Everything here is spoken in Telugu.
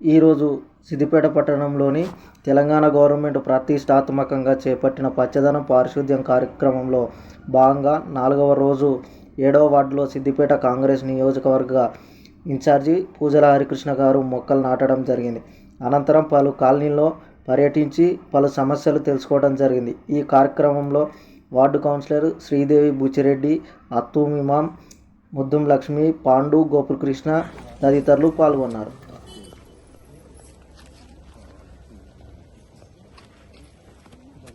ఈరోజు సిద్దిపేట పట్టణంలోని తెలంగాణ గవర్నమెంట్ ప్రతిష్టాత్మకంగా చేపట్టిన పచ్చదనం పారిశుద్ధ్యం కార్యక్రమంలో భాగంగా నాలుగవ రోజు ఏడవ వార్డులో సిద్దిపేట కాంగ్రెస్ నియోజకవర్గ ఇన్ఛార్జి పూజల హరికృష్ణ గారు మొక్కలు నాటడం జరిగింది. అనంతరం పలు కాలనీల్లో పర్యటించి పలు సమస్యలు తెలుసుకోవడం జరిగింది. ఈ కార్యక్రమంలో వార్డు కౌన్సిలర్ శ్రీదేవి బుచ్చిరెడ్డి అత్తూమిమాం ముద్దుం లక్ష్మి పాండు గోపులకృష్ణ తదితరులు పాల్గొన్నారు.